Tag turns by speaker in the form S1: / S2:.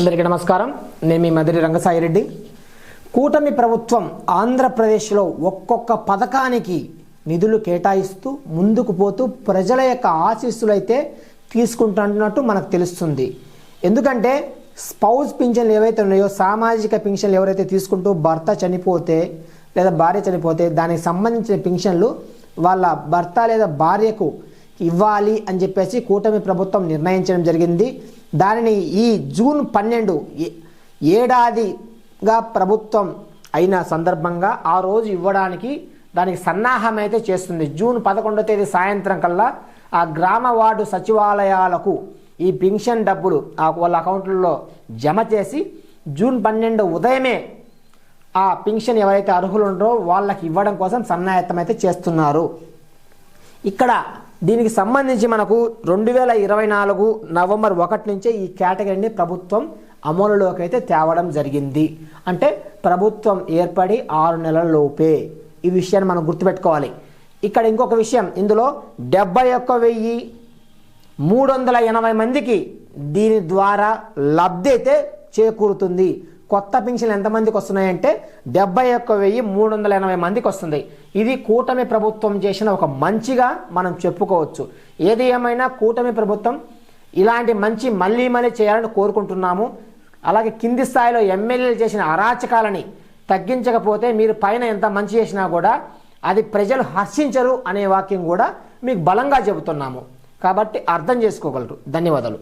S1: అందరికీ నమస్కారం. నేను మీ మదిరి రంగసాయి రెడ్డి కూటమి ప్రభుత్వం ఆంధ్రప్రదేశ్లో ఒక్కొక్క పథకానికి నిధులు కేటాయిస్తూ ముందుకు పోతూ ప్రజల యొక్క ఆశీస్సులు అయితే తీసుకుంటున్నట్టు మనకు తెలుస్తుంది. ఎందుకంటే స్పౌజ్ పింఛన్లు ఏవైతే ఉన్నాయో సామాజిక పింఛన్లు ఎవరైతే తీసుకుంటూ భర్త చనిపోతే లేదా భార్య చనిపోతే దానికి సంబంధించిన పింఛన్లు వాళ్ళ భర్త లేదా భార్యకు ఇవ్వాలి అని చెప్పేసి కూటమి ప్రభుత్వం నిర్ణయించడం జరిగింది. దానిని ఈ జూన్ పన్నెండు ఏడాదిగా ప్రభుత్వం అయిన సందర్భంగా ఆ రోజు ఇవ్వడానికి దానికి సన్నాహం అయితే చేస్తుంది. జూన్ పదకొండో తేదీ సాయంత్రం కల్లా ఆ గ్రామ వార్డు సచివాలయాలకు ఈ పింఛన్ డబ్బులు ఆ వాళ్ళ అకౌంట్లలో జమ చేసి జూన్ పన్నెండు ఉదయమే ఆ పింఛన్ ఎవరైతే అర్హులు ఉన్నారో వాళ్ళకి ఇవ్వడం కోసం సన్నాయత్తం అయితే చేస్తున్నారు. ఇక్కడ దీనికి సంబంధించి మనకు రెండు వేల ఇరవై నాలుగు నవంబర్ ఒకటి నుంచే ఈ కేటగిరీని ప్రభుత్వం అమలులోకి అయితే తేవడం జరిగింది. అంటే ప్రభుత్వం ఏర్పడి ఆరు నెలల లోపే ఈ విషయాన్ని మనం గుర్తుపెట్టుకోవాలి. ఇక్కడ ఇంకొక విషయం ఇందులో డెబ్బై ఒక్క వెయ్యి మూడు వందల ఎనభై మందికి దీని ద్వారా లబ్ధి అయితే చేకూరుతుంది. కొత్త పింఛన్లు ఎంతమందికి వస్తున్నాయంటే డెబ్బై ఒక్క వెయ్యి మూడు వందల ఎనభై మందికి వస్తుంది. ఇది కూటమి ప్రభుత్వం చేసిన ఒక మంచిగా మనం చెప్పుకోవచ్చు. ఏది ఏమైనా కూటమి ప్రభుత్వం ఇలాంటి మంచి మళ్ళీ మళ్ళీ చేయాలని కోరుకుంటున్నాము. అలాగే కింది స్థాయిలో ఎమ్మెల్యేలు చేసిన అరాచకాలని తగ్గించకపోతే మీరు పైన ఎంత మంచి చేసినా కూడా అది ప్రజలు హర్షించరు అనే వాక్యం కూడా మీకు బలంగా చెబుతున్నాము. కాబట్టి అర్థం చేసుకోగలరు. ధన్యవాదాలు.